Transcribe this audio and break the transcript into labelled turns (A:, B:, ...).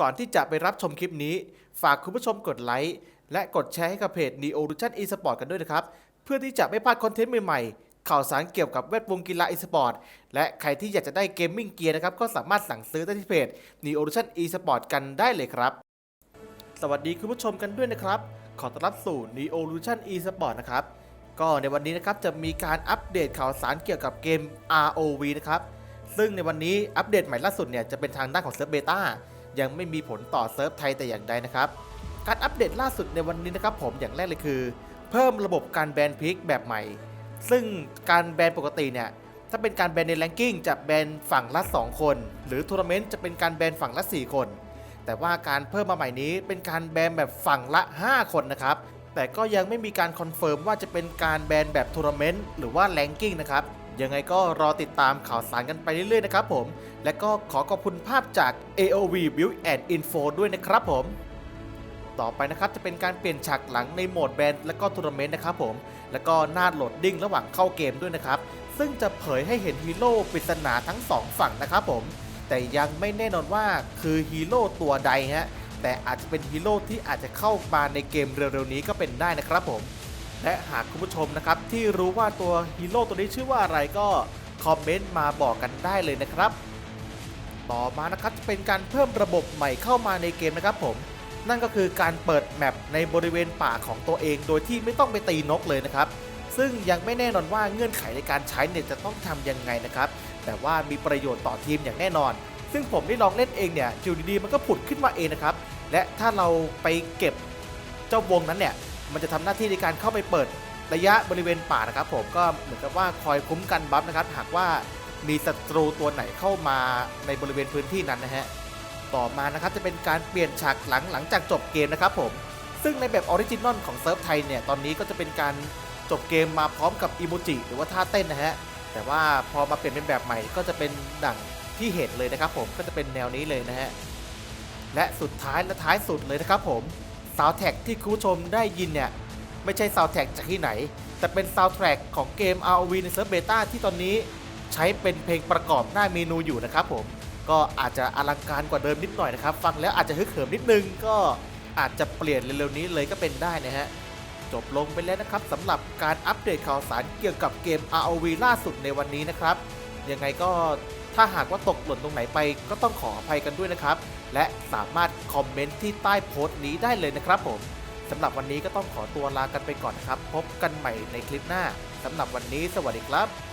A: ก่อนที่จะไปรับชมคลิปนี้ ฝากคุณผู้ชมกดไลค์และกดแชร์ให้กับเพจ Neo Lution Esport กันด้วยนะครับ เพื่อที่จะไม่พลาดคอนเทนต์ใหม่ๆ ข่าวสารเกี่ยวกับแวดวงกีฬา e-sport และใครที่อยากจะได้เกมมิ่งเกียร์นะครับ ก็สามารถสั่งซื้อได้ที่เพจ Neo Lution Esport กันได้เลยครับ สวัสดีคุณผู้ชมกันด้วยนะครับ ขอต้อนรับสู่ Neo Lution Esport นะครับ ก็ในวันนี้นะครับจะมีการอัปเดตข่าวสารเกี่ยวกับเกม ROV นะครับ ซึ่งในวันนี้อัปเดตใหม่ล่าสุดเนี่ยจะเป็นทางด้านของเซิร์ฟเบต้า ยังไม่มีผลต่อเซิร์ฟไทยแต่อย่างใดนะครับ การอัปเดตล่าสุดในวันนี้นะครับผมอย่างแรกเลยคือ เพิ่มระบบการแบนพิกแบบใหม่ ซึ่งการแบนปกติเนี่ยถ้าเป็นการแบนในแรงกิ้งจะแบนฝั่งละ 2 คน หรือทัวร์นาเมนต์จะเป็นการแบนฝั่งละ 4 คน แต่ว่าการเพิ่มมาใหม่นี้เป็นการแบนแบบฝั่งละ 5 คนนะครับแต่ก็ยังไม่มีการคอนเฟิร์มว่าจะเป็นการแบนแบบทัวร์นาเมนต์หรือว่าแรงกิ้งนะครับ ยังไงก็รอติดตามข่าวสารกันไปเรื่อยๆนะครับผม และก็ขอขอบคุณภาพจาก AOV Build and Info ด้วยนะครับผม ต่อไปนะครับจะเป็นการเปลี่ยนฉากหลังในโหมดแบนและก็ทัวร์นาเมนต์นะครับผม แล้วก็หน้าโหลดดิ้งระหว่างเข้าเกมด้วยนะครับ ซึ่งจะเผยให้เห็นฮีโร่ปริศนาทั้งสองฝั่งนะครับผม แต่ยังไม่แน่นอนว่าคือฮีโร่ตัวใดฮะ แต่อาจจะเป็นฮีโร่ที่อาจจะเข้ามาในเกมเร็วๆนี้ก็เป็นได้นะครับผม และหากคุณผู้ชมนะครับที่รู้ว่าตัวฮีโร่ตัวนี้ชื่อว่าอะไรก็คอมเมนต์มาบอกกันได้เลยนะครับ ต่อมานะครับจะเป็นการเพิ่มระบบใหม่เข้ามาในเกมนะครับผม นั่นก็คือการเปิดแมปในบริเวณป่าของตัวเอง โดยที่ไม่ต้องไปตีนกเลยนะครับ ซึ่งยังไม่แน่นอนว่าเงื่อนไขในการใช้เนี่ยจะต้องทำยังไงนะครับ แต่ว่ามีประโยชน์ต่อทีมอย่างแน่นอน ซึ่งผมได้ลองเล่นเองเนี่ยอยู่ดีๆมันก็ผุดขึ้นมาเองนะครับ และถ้าเราไปเก็บเจ้าวงนั้นเนี่ย มันจะทำหน้าที่ในการเข้าไปเปิดระยะบริเวณป่านะครับ ผมก็เหมือนกับว่าคอยคุ้มกันบัฟนะครับ หากว่ามีศัตรูตัวไหนเข้ามาในบริเวณพื้นที่นั้นนะฮะต่อมานะครับจะเป็นการเปลี่ยนฉากหลังหลังจากจบเกมนะครับผมซึ่งในแบบออริจินอลของเซิร์ฟไทยเนี่ยตอนนี้ก็จะเป็นการจบเกมมาพร้อมกับอีโมจิหรือว่าท่าเต้นนะฮะแต่ว่าพอมาเปลี่ยนเป็นแบบใหม่ก็จะเป็นดั่งที่เห็นเลยนะครับผมก็จะเป็นแนวนี้เลยนะฮะและสุดท้ายและท้ายสุดเลยนะครับผมาวแท็กที่คุณผู้ชมได้ยินเนี่ย ไม่ใช่ซาวแท็กจากที่ไหน แต่เป็นซาวแท็กของเกม ROV ในเซิร์ฟเบต้าที่ตอนนี้ใช้เป็นเพลงประกอบหน้าเมนูอยู่นะครับผมก็อาจจะอลังการกว่าเดิมนิดหน่อยนะครับ ฟังแล้วอาจจะฮึกเหิมนิดนึงก็อาจจะเปลี่ยนเร็วๆนี้เลยก็เป็นได้นะฮะจบลงไปแล้วนะครับสำหรับการอัปเดตข่าวสารเกี่ยวกับเกม ROV ล่าสุดในวันนี้นะครับยังไงก็ ถ้าหากว่าตกหล่นตรงไหนไปก็ต้องขออภัยกันด้วยนะครับ และสามารถคอมเมนต์ที่ใต้โพสต์นี้ได้เลยนะครับผมสำหรับวันนี้ก็ต้องขอตัวลากันไปก่อนนะครับ พบกันใหม่ในคลิปหน้าสำหรับวันนี้สวัสดีครับ